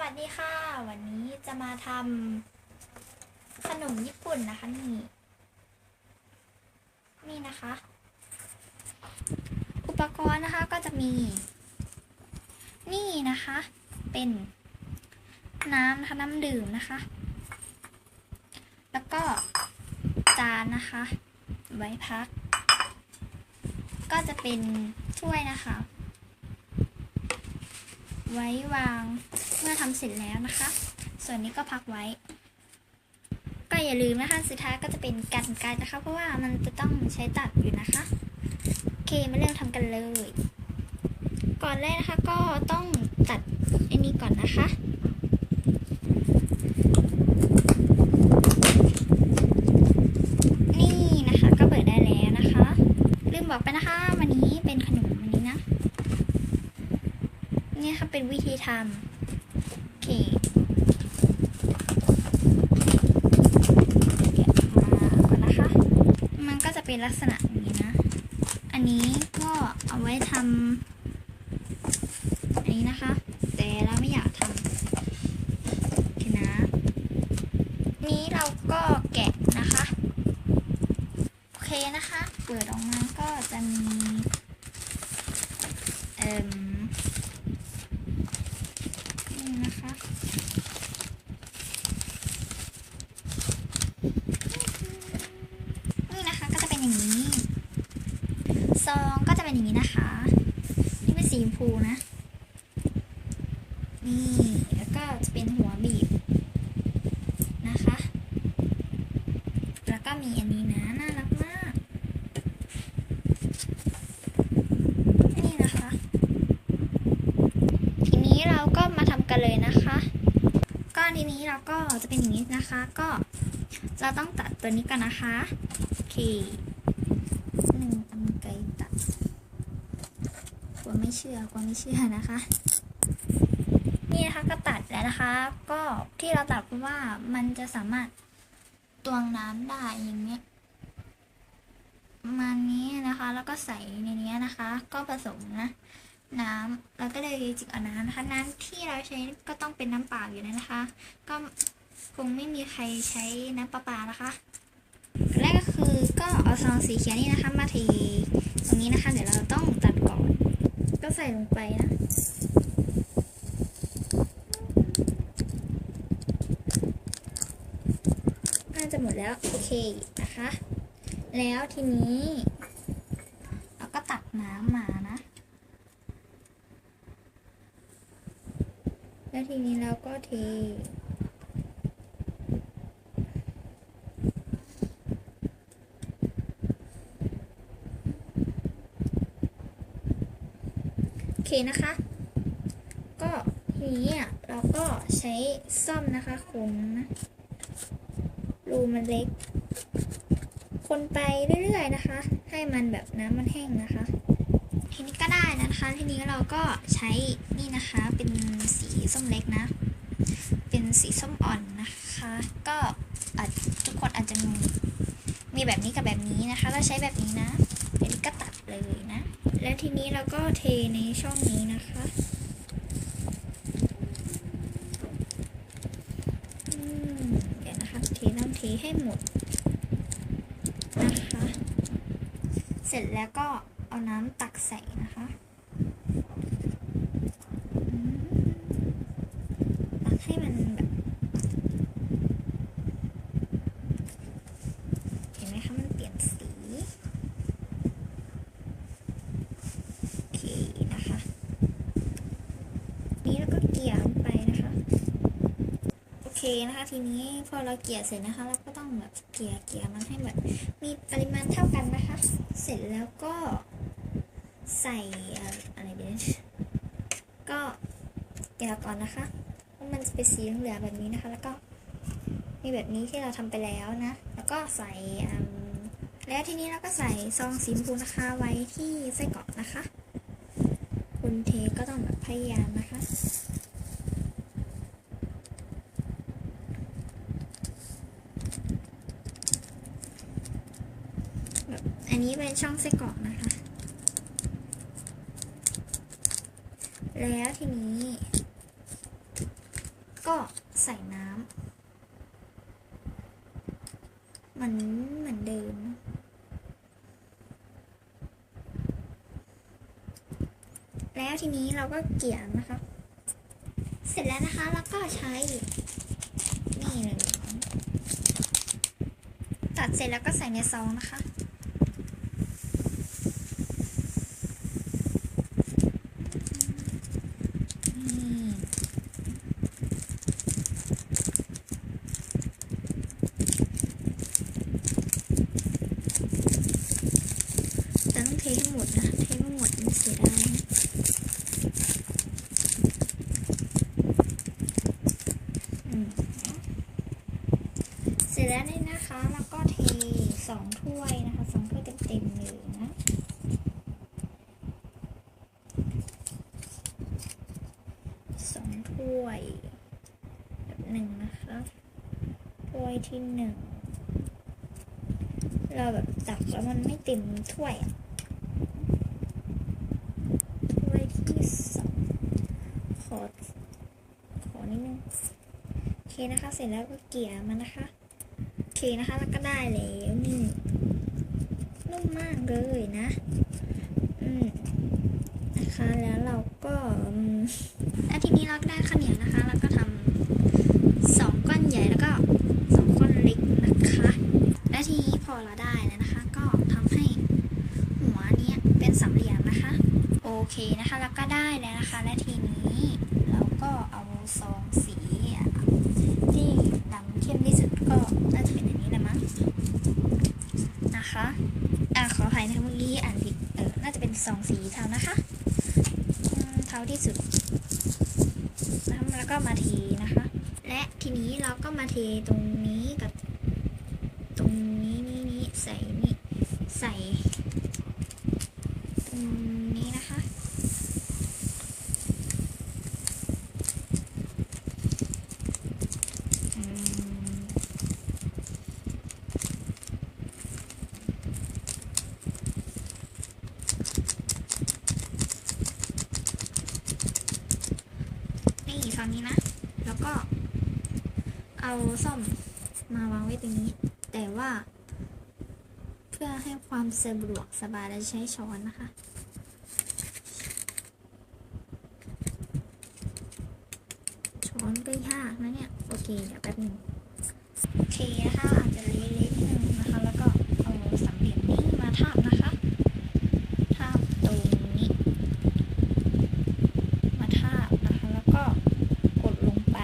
วัสดีค่ะ วันนี้จะมาทำขนมญี่ปุ่นนะคะนี่ นี่นะคะ อุปกรณ์นะคะก็จะมี นี่นะคะ เป็น น้ำนะคะน้ำดื่มนะคะ แล้วก็จานนะคะ ไว้พัก ก็จะเป็นถ้วยนะคะ ไว้วาง เมื่อทำเสร็จแล้วนะคะ ส่วนนี้ก็พักไว้ ก็อย่าลืมนะคะสุดท้ายก็จะเป็นกันไกรนะคะ เพราะว่ามันจะต้องใช้ตัดอยู่นะคะโอเคมาเริ่มทำกันเลย ก่อนแรกนะคะก็ต้องตัดอันนี้ก่อนนะคะนี่นะคะก็เปิดได้แล้วนะคะลืมบอกไปนะคะวันนี้เป็นขนมวันนี้นะ นี่ค่ะเป็นวิธีทำโอเคแกะมาก่อนนะคะ มันก็จะ เป็นลักษณะนี้นะ อันนี้ก็เอาไว้ทำอันนี้นะคะ แต่เราไม่อยากทำนะ นี้เราก็แกะนะคะ โอเคนะคะ เปิดออกมาก็จะมีเอ่อ นี่นะคะ นี่นะคะก็จะเป็นอย่างนี้ ซ องก็จะเป็นอย่างนี้นะคะ นี่เป็นสีชมพูนะ นี่แล้วก็จะเป็นหัวบีบนะคะ แล้วก็มีอันนี้นะน่ารักมากนี่นะคะ ทีนี้เราก็มาทำกันเลยนะคะก็ทีนี้เราก็จะเป็นอย่างนี้นะคะ ก็เราต้องตัดตัวนี้กันนะคะโอเคหนึ่งตำไกรตัดกลัวไม่เชื่อกลัวไม่เชื่อนะคะ นี่นะคะก็ตัดแล้วนะคะ ก็ที่เราตัดเพราะว่ามันจะสามารถตวงน้ำได้อย่างเงี้ยมานี้นะคะ แล้วก็ใส่ในนี้นะคะ ก็ผสมนะ น้ำเราก็เลยจิกเอาน้ำนะคะ น้ำที่เราใช้ก็ต้องเป็นน้ำเปล่าอยู่แล้วนะคะ ก็คงไม่มีใครใช้น้ำประปานะคะแรกก็คือก็เอาซองสีเขียวนี่นะคะ มาเทตรงนี้นะคะ เดี๋ยวเราต้องตัดก่อน ก็ใส่ลงไปนะ น่าจะหมดแล้ว โอเคนะคะ แล้วทีนี้ เราก็ตักน้ำมานะ แล้วทีนี้เราก็เท เคนะคะ ก็ทีนี้เราก็ใช้ซ่อมนะคะคนนะรูมันเล็ก คนไปเรื่อยๆนะคะ ให้มันแบบน้ำมันแห้งนะคะทีนี้ก็ได้นะคะทีนี้เราก็ใช้นี่นะคะเป็นสีส้มเล็กนะ เป็นสีส้มอ่อนนะคะ ก็อาจทุกคนอาจจะงงมีแบบนี้กับแบบนี้นะคะ เราใช้แบบนี้นะเดี๋ยวนี้ก็ตัดเลยนะ แล้ว ทีนี้เราก็เทในช่องนี้นะคะอืมเดี๋ยวนะคะเทต้องเทให้หมดนะคะ เสร็จแล้วก็เอาน้ำตักใส่นะคะตักให้มันแบบ เห็นไหมคะ มันเปลี่ยนสี โอเคนะคะ นี้แล้วก็เกลี่ยลงไปนะคะ โอ เคนะคะ ทีนี้พอเราเกลี่ยเสร็จนะคะ เราก็ต้องแบบเกลี่ยเกลี่ยมันให้แบบมีปริมาณเท่ากันนะคะ เสร็จแล้วก็ใส่อะไรเดนก็เกลี่ยก่อนนะคะเพราะมันจะเป็นสีเหลืองแบบนี้นะคะ แล้วก็มีแบบนี้ที่เราทำไปแล้วนะ แล้วก็ใส่แล้วทีนี้เราก็ใส่ซองสีชมพูนะคะไว้ที่ไส้กรอกนะคะ คุณเทก็ต้องแบบพยายามนะคะ แบบ อันนี้เป็นช่องไส้กรอกนะคะ แล้วทีนี้ ก็ใส่น้ำเหมือนเหมือนเดิมแล้วทีนี้เราก็เกี่ยนะคะเสร็จแล้วนะคะแล้วก็ใช้ นี่เลยตัดเสร็จแล้วก็ใส่ในซองนะคะ นี่แต่ต้องเทให้หมดนะ เทไม่หมดมันเสียดายอืม เสร็จแล้วนี่นะคะแล้วก็เทสองถ้วยนะคะสองถ้วยเต็มๆเลยนะสองถ้วยแบบหนึ่งนะคะถ้วยที่หนึ่งเราแบบตักแล้วมันไม่เต็มถ้วยถ้วยที่สองขอขอนิดนึงโอเคนะคะ เสร็จแล้วก็เกลี่ยมันนะคะ เคนะคะแล้วก็ได้แล้วนี่นุ่มมากเลยนะอืมนะคะแล้วเราก็แล้วทีนี้เราก็ได้ข้าวเหนียวนะคะ แล้วก็ทำสองก้อนใหญ่แล้วก็สองก้อนเล็กนะคะ และทีนี้พอเราได้แล้วนะคะ ก็ทำให้หัวเนี้ยเป็นสามเหลี่ยมนะคะ โอเคนะคะ แล้วก็ได้แล้วนะคะ และทีนี้เราก็เอาซองสีอะที่ดำเข้มที่สุดก็น่าจะเป็นอันนี้แหละมั้งนะคะ อะขออภัยนะคะเมื่อกี้อ่านผิดเอ สองสีเทานะคะเทาที่สุดนะคะแล้วก็มาเทนะคะ และทีนี้เราก็มาเทตรงนี้กับ ตรงนี้นี่นี่ใส่นี่ใส่ ตรงนี้นะคะอืม นี่ฝั่งนี้นะ แล้วก็เอาซ่อมมาวางไว้ตรงนี้ แต่ว่า เพื่อให้ความสะดวกสบายเราใช้ช้อนนะคะช้อนก็ยากนะเนี่ย โอเค เดี๋ยวแป๊บหนึ่งโอเคนะคะอาจจะเละๆนิดนึงนะคะ แล้วก็เอาสามเหลี่ยมนี้มาทาบนะคะ ทาบตรงนี้ มาทาบนะคะ แล้วก็กดลงไป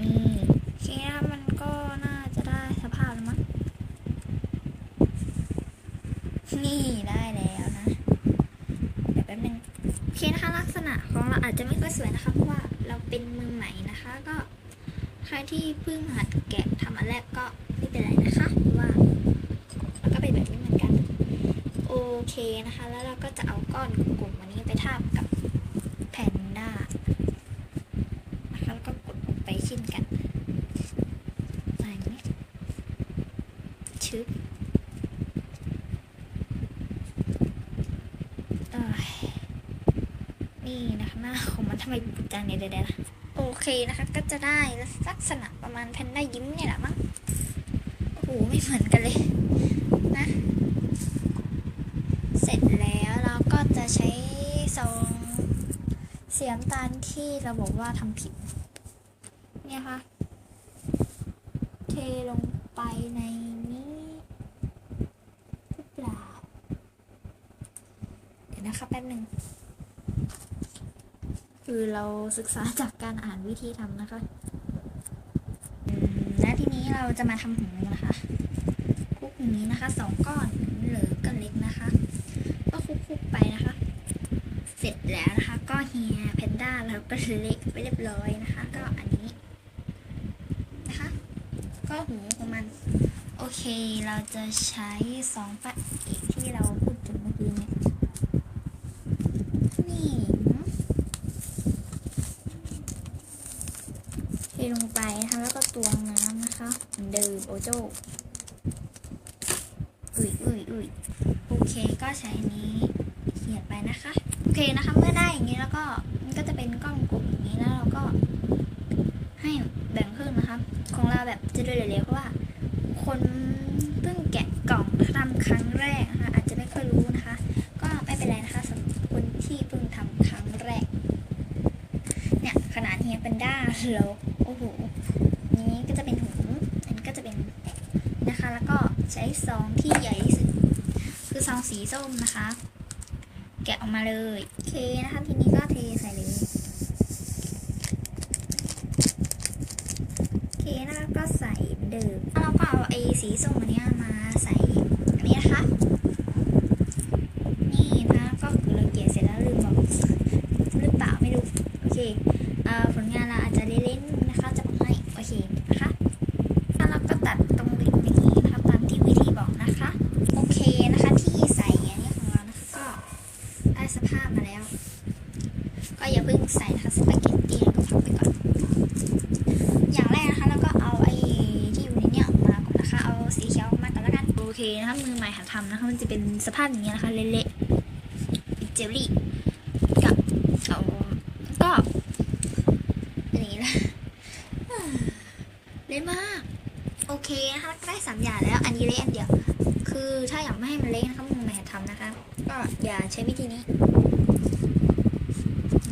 นี่โอเคนะมันก็น่าจะได้สภาพแล้วมั้ง นี่ได้แล้วนะ เดี๋ยวแป๊บนึงโอเคนะคะลักษณะของเราอาจจะไม่ค่อยสวยนะคะ เพราะว่าเราเป็นมือใหม่นะคะ ก็ใครที่เพิ่งหัดแกะทำอันแรกก็ไม่เป็นไรนะคะเพราะว่ามันก็เป็นแบบนี้เหมือนกัน โอเคนะคะ แล้วเราก็จะเอาก้อนกลุ่มอันนี้ไปทาบกับแพนด้านะคะแล้วก็กดลงไปเช่นกันอะไรนี้ชึบเอ้ยนี่นะคะ หน้าของมันทำไมบุดจังเนี่ยเดี๋ยวๆนะโอเคนะคะ ก็จะได้ลักษณะประมาณแพนด้ายิ้มเนี่ยแหละมั้งโอ้โหไม่เหมือนกันเลยนะ เสร็จแล้วเราก็จะใช้ซองเสียน้ำตาลที่เราบอกว่าทำผิด เนี่ยค่ะ เทลงไปในนี้หรือเปล่า เดี๋ยวนะคะแป๊บหนึ่ง คือเราศึกษาจากการอ่านวิธีทำนะคะและทีนี้เราจะมาทำหูนะคะคุกอย่างนี้นะคะสองก้อนหรือก้อนเล็กนะคะ ก็คลุกๆไปนะคะ เสร็จแล้วนะคะ ก็เฮียแพนด้าแล้วก็เล็กไปเรียบร้อยนะคะ ก็อันนี้นะคะ ก็หูของมัน โอเคเราจะใช้สองปะเอกที่เราพูดถึงเมื่อกี้เนี่ยนี่นะเทลงไปนะคะแล้วก็ตวงน้ำนะคะเหมื อนเดิมโอโจอุ้ยอุ้ยอุ้ยโอเคก็ใช้นี้เขียนไปนะคะ โอเคนะคะเมื่อได้อย่างนี้แล้วก็มันก็จะเป็นกล้องกลมอย่างนี้แล้วเราก็ให้แบ่งครึ่งนะคะของเราแบบจะด้วยเหลวๆเพราะว่า คนเพิ่งแกะกล่องทำครั้งแรกนะคะอาจจะไม่ค่อยรู้นะคะ ก็ไม่เป็นไรนะคะสำหรับคนที่เพิ่งทำครั้งแรก เนี่ยขนาดเฮียเป็นด้าแล้วโอ้โหนี้ก็จะเป็นถุงอันนี้ก็จะเป็นนะคะ แล้วก็ใช้ ซองที่ใหญ่ที่สุด คือซองสีส้มนะคะ แกะออกมาเลยโอเคนะคะทีนี้ก็เทใส่เลยโอเคนะคะก็ใส่เดือนเดิมแล้วเราก็เอาไอ้สีส้มอันนี้มาใส่อันนี้นะคะ หาทำนะคะ มันจะเป็นสภาพอย่างเงี้ยนะคะ เละๆเจลลี่กับเอาก็อย่างนี้นะเละมาก โอเคนะคะได้สามอย่างแล้ว อันนี้เละอันเดียว คือถ้าอยากไม่ให้มันเละนะคะมือใหม่หัดทำนะคะ ก็อย่าใช้วิธีนี้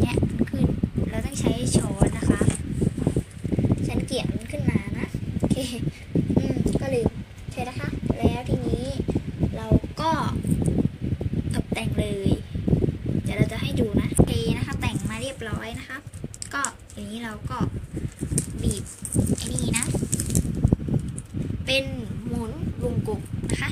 เนี่ยคือเราต้องใช้ช้อนนะคะ ฉันเกลี่ยมันขึ้นมานะโอเค อืม ก็ลืมโอเคนะคะ แล้วทีนี้เราก็ตกแต่ง เลยเดี๋ยวเราจะให้ดูนะเคนะคะแต่งมาเรียบร้อยนะคะ ก็อย่างนี้เราก็บีบไอ้นี่นะ เป็นหมุนวงกลมนะคะ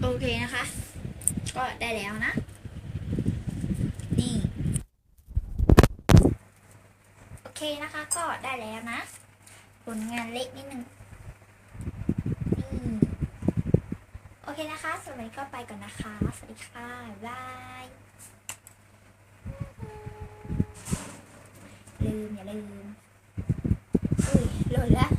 โอเคนะคะ ก็ได้แล้วนะ นี่ โอเคนะคะก็ได้แล้วนะ ผลงานเล็กนิดนึง นี่ โอ เคนะคะสำหรับวันนี้ก็ไปก่อนนะคะ สวัสดีค่ะบายบายลืมอย่าลืมอุ้ยหล่นแล้ว